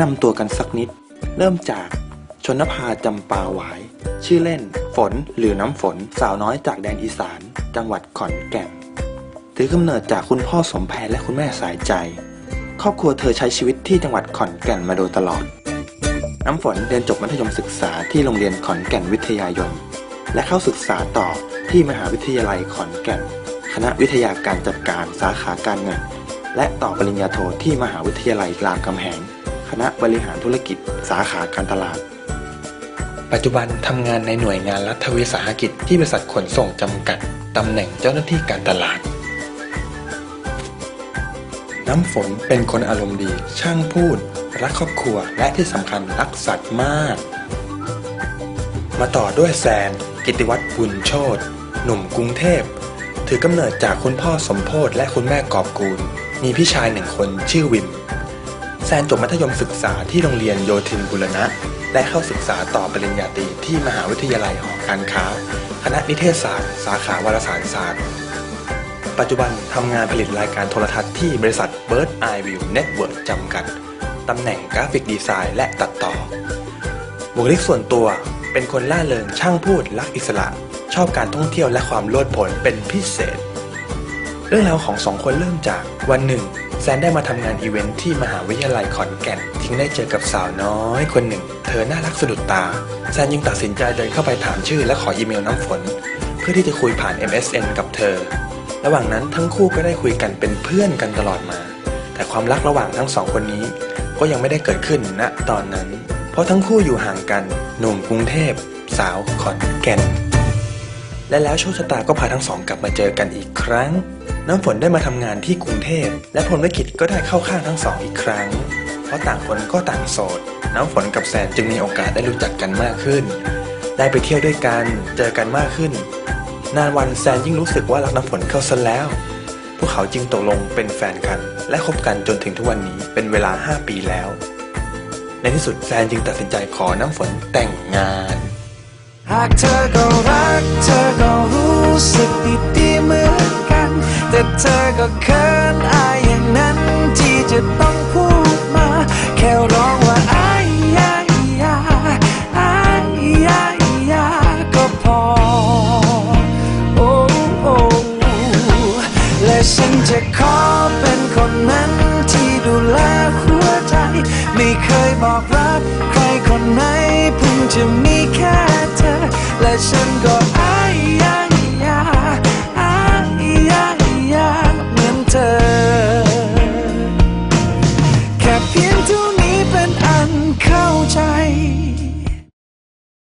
นำตัวกันสักนิด เริ่มจากชนภาจำปาหวาย ชื่อเล่น ฝนหรือน้ำฝนสาวน้อยจากแดนอีสาน จังหวัดขอนแก่นถือกำเนิดจากคุณพ่อสมแพรและคุณแม่สายใจ ครอบครัวเธอใช้ชีวิตที่จังหวัดขอนแก่นมาโดยตลอด น้ำฝนเรียนจบมัธยมศึกษาที่โรงเรียนขอนแก่นวิทยายนและเข้าศึกษาต่อที่มหาวิทยาลัยขอนแก่น คณะวิทยาการจัดการสาขาการเงินและต่อปริญญาโทที่มหาวิทยาลัยรามคำแหง คณะบริหารธุรกิจสาขาการตลาด ปัจจุบันทำงานในหน่วยงานรัฐวิสาหกิจที่บริษัทขนส่งจำกัดตำแหน่งเจ้าหน้าที่การตลาด น้ำฝนเป็นคนอารมณ์ดี ช่างพูด รักครอบครัวและที่สำคัญรักสัตว์มาก มาต่อด้วยแซน กิติวัฒน์บุญโชตหนุ่มกรุงเทพ ถือกำเนิดจากคุณพ่อสมโพธและคุณแม่กอบกูล มีพี่ชายหนึ่งคนชื่อวิม แซนจบมัธยมศึกษาที่โรงเรียนโยธินบุรณะ และเข้าศึกษาต่อปริญญาตรีที่มหาวิทยาลัยหอการค้า คณะนิเทศศาสตร์ สาขาวารสารศาสตร์ ปัจจุบันทำงานผลิตรายการโทรทัศน์ที่บริษัท Bird Eye View Network จำกัด ตำแหน่งกราฟิกดีไซน์และตัดต่อ บุคลิกส่วนตัวเป็นคนล่าเริงช่างพูดรักอิสระ ชอบการท่องเที่ยวและความโลดโผนเป็นพิเศษ เรื่องราวของสองคนเริ่มจากวันหนึ่ง แซนได้มาทำงานอีเวนท์ที่มหาวิทยาลัยขอนแก่นจึงได้เจอกับสาวน้อยคนหนึ่ง เธอน่ารักสะดุดตา แซนจึงตัดสินใจเดินเข้าไปถามชื่อและขออีเมลน้ำฝน เพื่อที่จะคุยผ่าน MSN กับเธอ ระหว่างนั้นทั้งคู่ก็ได้คุยกันเป็นเพื่อนกันตลอดมา แต่ความรักระหว่างทั้งสองคนนี้ ก็ยังไม่ได้เกิดขึ้นณตอนนั้น เพราะทั้งคู่อยู่ห่างกันหนุ่มกรุงเทพ สาวขอนแก่นและแล้วโชคชะตาก็พาทั้งสองกลับมาเจอกันอีกครั้ง น้ำฝนได้มาทำงานที่กรุงเทพ และพรหมลิขิตก็ได้เข้าข้างทั้งสองอีกครั้ง เพราะต่างคนก็ต่างโสด น้ำฝนกับแซนจึงมีโอกาสได้รู้จักกันมากขึ้น ได้ไปเที่ยวด้วยกัน เจอกันมากขึ้น นานวันแซนยิ่งรู้สึกว่ารักน้ำฝนเข้าซะแล้ว พวกเขาจึงตกลงเป็นแฟนกัน และคบกันจนถึงทุกวันนี้เป็นเวลา 5 ปีแล้ว ในที่สุดแซนจึงตัดสินใจขอน้ำฝนแต่งงาน หากเธอก็รักเธอก็ แต่เธอก็เขินอายอย่างนั้นที่จะต้องพูดมา แค่ร้องว่าอายยายาอายยายาก็พอ โอ้โอ้และฉันจะขอเป็นคนนั้นที่ดูแลหัวใจ ไม่เคยบอกรักใครคนไหนเพิ่งจะมีแค่เธอ และฉันก็อา